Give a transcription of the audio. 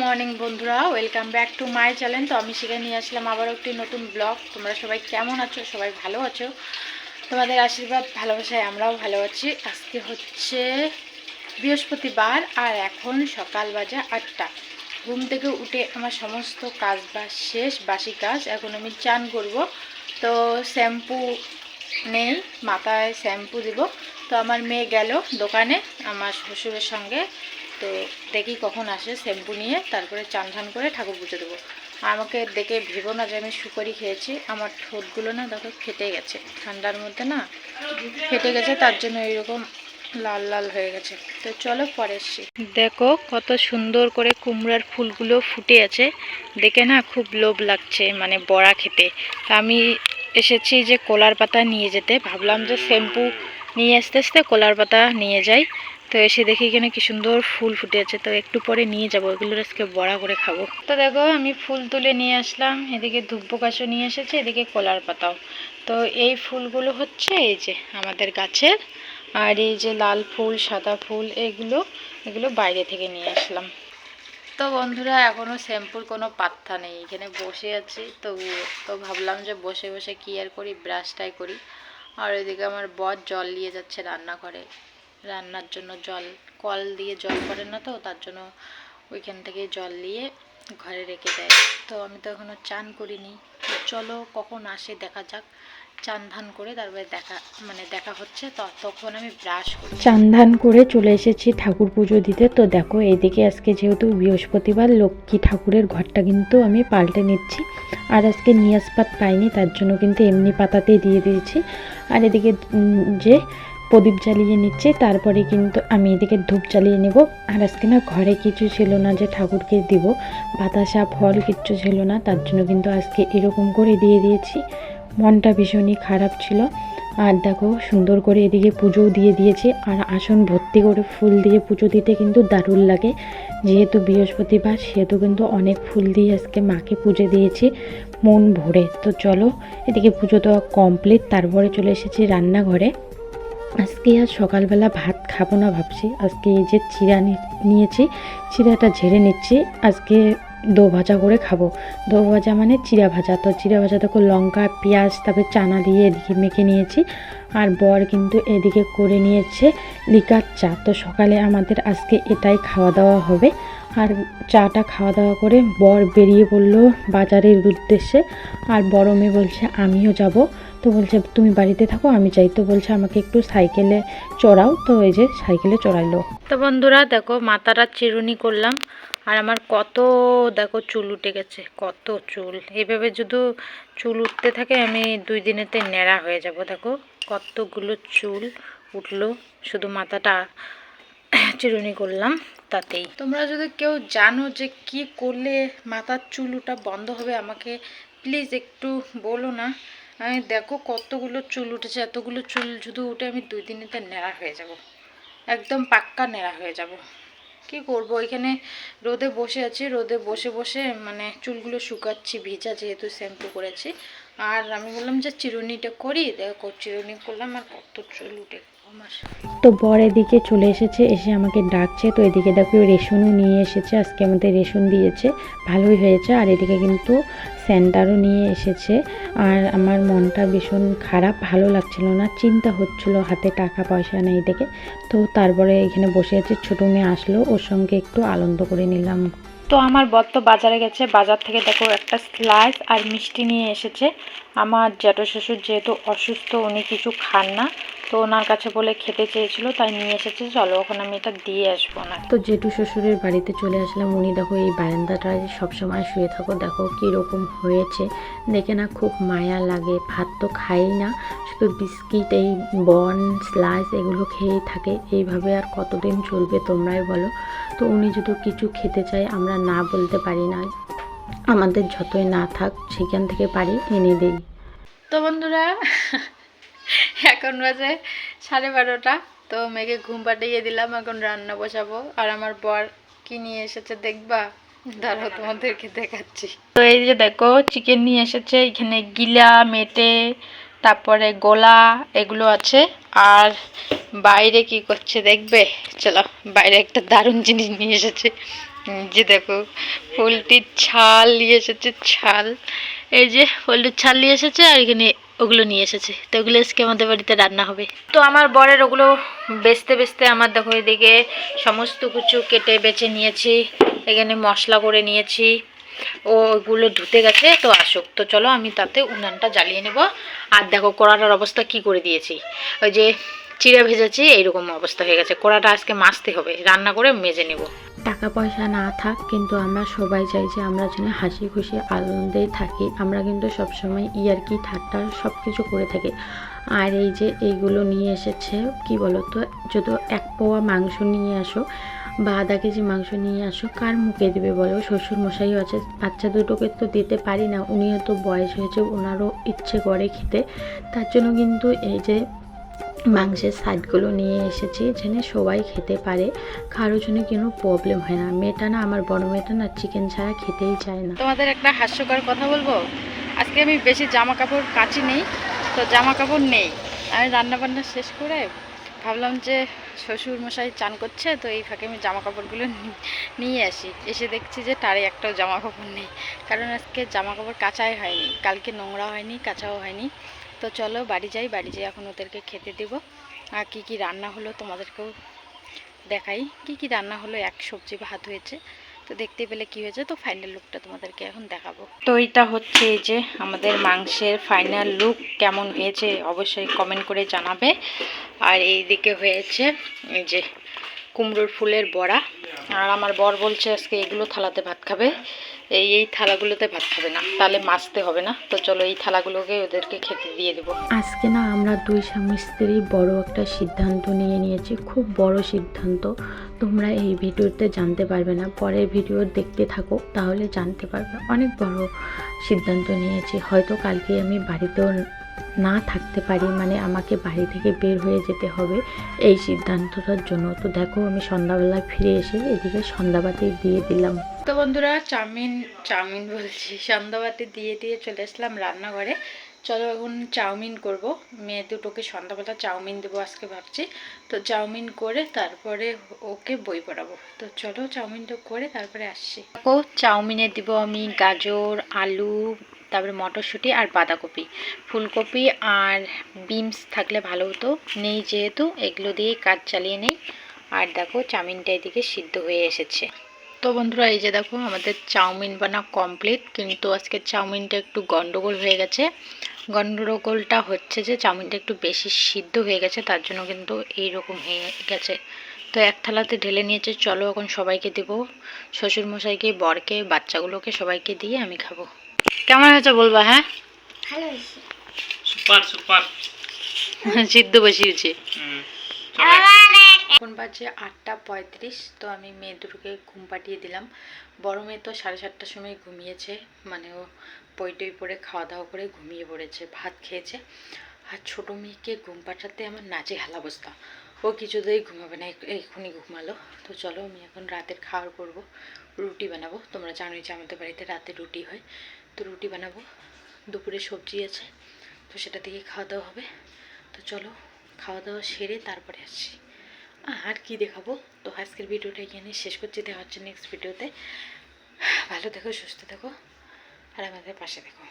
Morning বন্ধুরা, welcome back to my channel. তো আমি সেখানে নিয়ে আসলাম আবারও একটি নতুন ব্লগ। তোমরা সবাই কেমন আছো? সবাই ভালো আছো? তোমাদের আশীর্বাদ, ভালোবাসায় আমরাও ভালো আছি। আজকে হচ্ছে বৃহস্পতিবার আর এখন সকাল বাজে আটটা। ঘুম থেকে উঠে আমার সমস্ত কাজ বাজ শেষ বাসি কাজ এখন আমি চান করব। তো শ্যাম্পু নেই, মাথায় শ্যাম্পু দিব। তো আমার মেয়ে গেল দোকানে, আমার শ্বশুরের সঙ্গে। তো দেখি কখন আসে শ্যাম্পু নিয়ে, তারপরে চান ধান করে ঠাকুর পুজো দেবো। আমাকে দেখে ভেবো না যে আমি সুপারি খেয়েছি, আমার ঠোঁটগুলো না দেখো ফেটে গেছে, ঠান্ডার মধ্যে না ফেটে গেছে, তার জন্য এইরকম লাল লাল হয়ে গেছে। তো চলো পরে এসছি। দেখো কত সুন্দর করে কুমড়ার ফুলগুলো ফুটে আছে, দেখে না খুব লোভ লাগছে মানে বড়া খেতে। তা আমি এসেছি যে কলার পাতা নিয়ে যেতে, ভাবলাম যে শ্যাম্পু নিয়ে আসতে আসতে কলার পাতা নিয়ে যাই। তো এসে দেখি এখানে কি সুন্দর ফুল ফুটে আছে। তো একটু পরে নিয়ে যাব এগুলো আজকে বড়া করে খাব। তো দেখো, আমি ফুল তুলে নিয়ে আসলাম। এদিকে ধুব্ব গাছও নিয়ে এসেছে, এদিকে কলার পাতাও। তো এই ফুলগুলো হচ্ছে এই যে আমাদের গাছের, আর এই যে লাল ফুল, সাদা ফুল, এগুলো এগুলো বাইরে থেকে নিয়ে আসলাম। তো বন্ধুরা এখনও শ্যাম্পুর কোনো পাত্তা নেই। এখানে বসে আছি তো তো ভাবলাম যে বসে বসে কী আর করি ব্রাশটাই করি। আর এদিকে আমার বর জল নিয়ে যাচ্ছে রান্নাঘরে। রান্নার জন্য জল, কল দিয়ে জল পড়ে না তো, তার জন্য ওইখান থেকে জল নিয়ে ঘরে রেখে দেয়। তো আমি তো এখনও চান করিনি। চলো কখন আসে দেখা যাক। চান ধান করে তারপরে দেখা মানে দেখা হচ্ছে, তো তখন আমি ব্রাশ করি। চান ধান করে চলে এসেছি ঠাকুর পুজো দিতে। তো দেখো এইদিকে আজকে যেহেতু বৃহস্পতিবার, লক্ষ্মী ঠাকুরের ঘরটা কিন্তু আমি পাল্টে নিচ্ছি। আর আজকে নিয়াজপাত পাইনি, তার জন্য কিন্তু এমনি পাতাতেই দিয়ে দিয়েছি। আর এদিকে যে প্রদীপ জ্বালিয়ে নিচ্ছে, তারপরে কিন্তু আমি এদিকে ধূপ জ্বালিয়ে নেব। আর আজকে না ঘরে কিছু ছিল না যে ঠাকুরকে দিব, বাতাসা, ফল কিচ্ছু ছিল না, তার জন্য কিন্তু আজকে এরকম করে দিয়ে দিয়েছি। মনটা ভীষণই খারাপ ছিল। আর দেখো, সুন্দর করে এদিকে পুজোও দিয়ে দিয়েছি। আর আসন ভর্তি করে ফুল দিয়ে পুজো দিতে কিন্তু দারুণ লাগে। যেহেতু বৃহস্পতিবার, সেহেতু কিন্তু অনেক ফুল দিয়ে আজকে মাকে পুজো দিয়েছি। মন ভরে। তো চলো, এদিকে পুজো দেওয়া কমপ্লিট তারপরে চলে এসেছি রান্নাঘরে। আজকে আর সকালবেলা ভাত খাব না ভাবছি। আজকে এই যে চিরা নিয়েছি চিরাটা ঝেড়ে নিচ্ছি, আজকে দো ভাজা করে খাব। দো ভাজা মানে চিরা ভাজা। তো চিরা ভাজা দেখো লঙ্কা, পেঁয়াজ, তারপরে চানা দিয়ে এদিকে মেখে নিয়েছি, আর বর কিন্তু এদিকে করে নিয়েছে লিকার চা। তো সকালে আমাদের আজকে এটাই খাওয়া দাওয়া হবে। আর চাটা খাওয়া দাওয়া করে বর বেরিয়ে পড়ল বাজারের উদ্দেশ্যে, আর বড় মেয়ে বলছে, আমিও যাব। তো বলছে, তুমি বাড়িতে থাকো, আমি চাই তো বলছে, আমাকে একটু সাইকেলে চড়াও। তো এই যে সাইকেলে চড়াইলো। তো বন্ধুরা, দেখো, মাথাটা চিরুনি করলাম। আর আমার কত, দেখো, চুল উঠে গেছে, কত চুল। এইভাবে যদি চুল উঠতে থাকে, আমি দুই দিনেতে ন্যাড়া হয়ে যাব, দেখো। কতগুলো চুল উঠল, শুধু মাথাটা চিরুনি করলাম, তাতেই। তোমরা যদি কেউ জানো যে কি করলে মাথার চুল ওঠা বন্ধ হবে, আমাকে প্লিজ একটু বলো না। আমি দেখো কতগুলো চুল উঠেছে, এতগুলো চুল শুধু উঠে আমি দুই দিনেতে নেড়া হয়ে যাব। একদম পাক্কা নেড়া হয়ে যাব। কি করব? এখানে রোদে বসে আছি, রোদে বসে বসে মানে চুলগুলো শুকাচ্ছি, ভিজা যেহেতু শ্যাম্পু করেছি। আর আমি বললাম যে চিরুনিটা করি, দেখো চিরুনি করলাম আর কত চুল উঠে তো বর এদিকে চলে এসেছে, এসে আমাকে ডাকছে। তো এদিকে দেখো রেশনও নিয়ে এসেছে, আজকে আমাদের রেশন দিয়েছে। ভালোই হয়েছে, আর এদিকে কিন্তু স্যান্টারও নিয়ে এসেছে। আর আমার মনটা ভীষণ খারাপ, ভালো লাগছিল না, চিন্তা হচ্ছিল, হাতে টাকা, পয়সা নেই দেখে। তো তারপরে এখানে বসে আছে, ছোটো মেয়ে আসলো, ওর সঙ্গে একটু আনন্দ করে নিলাম। তো আমার বর তো বাজারে গেছে, বাজার থেকে দেখো একটা স্লাইস আর মিষ্টি নিয়ে এসেছে। আমার জ্যাঠো শ্বশুর যেহেতু অসুস্থ, উনি কিছু খান না। তো ওনার কাছে বলে খেতে চেয়েছিল তাই নিয়ে এসেছে। চলো ওখানে আমি এটা দিয়ে আসব না। তো জেঠু শ্বশুরের বাড়িতে চলে আসলাম। উনি দেখো এই বারান্দাটায় সবসময় শুয়ে থাকো দেখো কীরকম হয়েছে। দেখে না খুব মায়া লাগে। ভাত তো খাই না শুধু বিস্কিট এই বন স্লাইস এগুলো খেয়েই থাকে। এইভাবে আর কতদিন চলবে তোমরাই বলো। তো উনি যদি কিছু খেতে চায় আমরা না বলতে পারি না। আমাদের যতই না থাক সেখান থেকে পারি এনে দিই। তো বন্ধুরা এখন বাজে সাড়ে বারোটা, তো মেয়েকে ঘুম পাঠিয়ে দিলাম, এখন রান্না বসাবো। আর আমার বর কি নিয়ে এসেছে দেখবা? দাঁড়াও, তোমাদেরকে দেখাচ্ছি। তো এই যে দেখো চিকেন নিয়ে এসেছে, এখানে গিলা, মেটে, তারপরে গোলা এগুলো আছে। আর বাইরে কি করছে দেখবে? চলো, বাইরে একটা দারুণ জিনিস নিয়ে এসেছে। যে দেখো পোলট্রির ছাল নিয়ে এসেছে, ছাল। এই যে পোলট্রির ছাল নিয়ে এসেছে আর এখানে ওগুলো নিয়ে এসেছে। তো ওগুলো আজকে আমাদের বাড়িতে রান্না হবে। তো আমার বরের ওগুলো বেচতে বেচতে আমার দেখো এদিকে সমস্ত কিছু কেটে বেছে নিয়েছি, এখানে মশলা করে নিয়েছি। ও ওগুলো ধুতে গেছে, তো আসুক। তো চলো আমি তাতে উনানটা জ্বালিয়ে নেব। আর দেখো কড়াটার অবস্থা কি করে দিয়েছি। ওই যে চিড়ে ভেজেছি, এইরকম অবস্থা হয়ে গেছে। কড়াটা আজকে মাজতে হবে, রান্না করে মেজে নেব। টাকা পয়সা না থাক, কিন্তু আমরা সবাই চাই যে আমরা যেন হাসি খুশি আনন্দেই থাকি। আমরা কিন্তু সবসময় ইয়ার্কি, ঠাট্টা সব কিছু করে থাকি। আর এই যে এইগুলো নিয়ে এসেছে, কি বলো তো যদি এক পোয়া মাংস নিয়ে আসো, বা আধা কেজি মাংস নিয়ে আসো, কার মুখে দেবে বলো? শ্বশুর মশাইও আছে, বাচ্চা দুটোকে তো দিতে পারি না, উনিও তো বয়স হয়েছে ওনারও ইচ্ছে করে খেতে। তার জন্য কিন্তু এই যে মাংসের সাইডগুলো নিয়ে এসেছি যেন সবাই খেতে পারে। কারোর জন্য কোনো প্রবলেম হয় না। মেয়েটা না, আমার বড় মেয়েটা না চিকেন ছাড়া খেতেই চায় না। তোমাদের একটা হাস্যকর কথা বলব? আজকে আমি বেশি জামা কাপড় কাচি নেই, তো জামা কাপড় নেই। আমি রান্না বান্না শেষ করে ভাবলাম যে শ্বশুর মশাই চান করছে, তো এই ফাঁকে আমি জামা কাপড়গুলো নিয়ে আসি। এসে দেখছি যে তারে একটাও জামা কাপড় নেই। কারণ আজকে জামা কাপড় কাঁচাই হয়নি, কালকে নোংরা হয়নি, কাঁচাও হয়নি। তো চলো বাড়ি যাই বাড়ি যাই এখন ওদেরকে খেতে দেব। আর কী কী রান্না হলো তোমাদেরকেও দেখাই। কি কি রান্না হলো? এক সবজি ভাত হয়েছে। তো দেখতে পেলে কি হয়েছে? তো ফাইনাল লুকটা তোমাদেরকে এখন দেখাবো। তো এটা হচ্ছে এই যে আমাদের মাংসের ফাইনাল লুক কেমন হয়েছে অবশ্যই কমেন্ট করে জানাবে। আর এই দিকে হয়েছে এই যে কুমড়োর ফুলের বড়া। আর আমার বর বলছে আজকে এগুলো থালাতে ভাত খাবে। এই এই থালাগুলোতে ভাত খাবে না। তাহলে মাছতে হবে না। তো চলো এই থালাগুলোকে ওদেরকে খেতে দিয়ে দেবো। আজকে না আমরা দুই স্বামী স্ত্রী বড় একটা সিদ্ধান্ত নিয়ে নিয়েছি, খুব বড় সিদ্ধান্ত। তোমরা এই ভিডিওতে জানতে পারবে না, পরের ভিডিও দেখতে থাকো, তাহলে জানতে পারবে। অনেক বড় সিদ্ধান্ত নিয়েছি। হয়তো কালকে আমি বাড়িতেও না থাকতে পারি মানে আমাকে বাড়ি থেকে বের হয়ে যেতে হবে এই সিদ্ধান্তটার জন্য। তো দেখো আমি সন্ধ্যাবেলায় ফিরে এসে এদিকে সন্ধ্যাবাতি দিয়ে দিলাম। তো বন্ধুরা, চাউমিন চাউমিন বলছি। সন্ধ্যাবাতি দিয়ে দিয়ে চলে আসলাম রান্নাঘরে। চলো এখন চাউমিন করব। মেয়ে দুটোকে সন্ধ্যাবেলা চাউমিন দেবো আজকে ভাবছি। তো চাউমিন করে তারপরে ওকে বই পড়াবো। তো চলো চাউমিনটা করে তারপরে আসছি। ও চাউমিনে দিব আমি গাজর, আলু, তারপরে মটরশুঁটি আর বাঁধাকপি। ফুলকপি আর বিনস থাকলে ভালো হতো। নেই যেহেতু, এগুলো দিয়ে কাজ চালিয়ে নেই। আর দেখো, চাউমিনটা এদিকে সিদ্ধ হয়ে এসেছে। তো বন্ধুরা এই যে দেখো আমাদের চাউমিন বানা কমপ্লিট কিন্তু আজকে চাউমিনটা একটু গন্ডগোল হয়ে গেছে। গন্ডগোলটা হচ্ছে যে চাউমিনটা একটু বেশি সিদ্ধ হয়ে গেছে তার জন্য কিন্তু এই রকম হয়ে গেছে। তো এক থালাতে ঢেলে নিয়েছে চলো এখন সবাইকে দেবো। শ্বশুরমশাইকে বরকে বাচ্চাগুলোকে সবাইকে দিয়ে আমি খাব। কেমন হয়েছে বলবা হ্যাঁ? Super super. সিদ্ধ বসিয়েছি। হুম এখন বাজে আটটা পঁয়ত্রিশ, তো আমি মেয়ে দুটোকে ঘুম পাঠিয়ে দিলাম। বড় মেয়ে তো সাড়ে সাতটার সময় ঘুমিয়েছে মানে ও বই টই পরে খাওয়া দাওয়া করে ঘুমিয়ে পড়েছে, ভাত খেয়েছে। আর ছোটো মেয়েকে ঘুম পাঠাতে আমার নাচে হাল অবস্থা। ও কিছুতেই ঘুমাবে না এক্ষুনি ঘুমালো। তো চলো আমি এখন রাতের খাওয়ার করব, রুটি বানাবো। তোমরা জানোই যে আমাদের বাড়িতে রাতে রুটি হয়। তো রুটি বানাবো, দুপুরে সবজি আছে, তো সেটা দিয়ে খাওয়া দাওয়া হবে। তো চলো, খাওয়া দাওয়া সেরে তারপরে আসছি। আর কি দেখাবো? তো আজকের ভিডিওটা এখানে শেষ করছি। দেখা হচ্ছে নেক্সট ভিডিওতে ভালো থেকো, সুস্থ থেকো। আর আমাদের পাশে থেকো।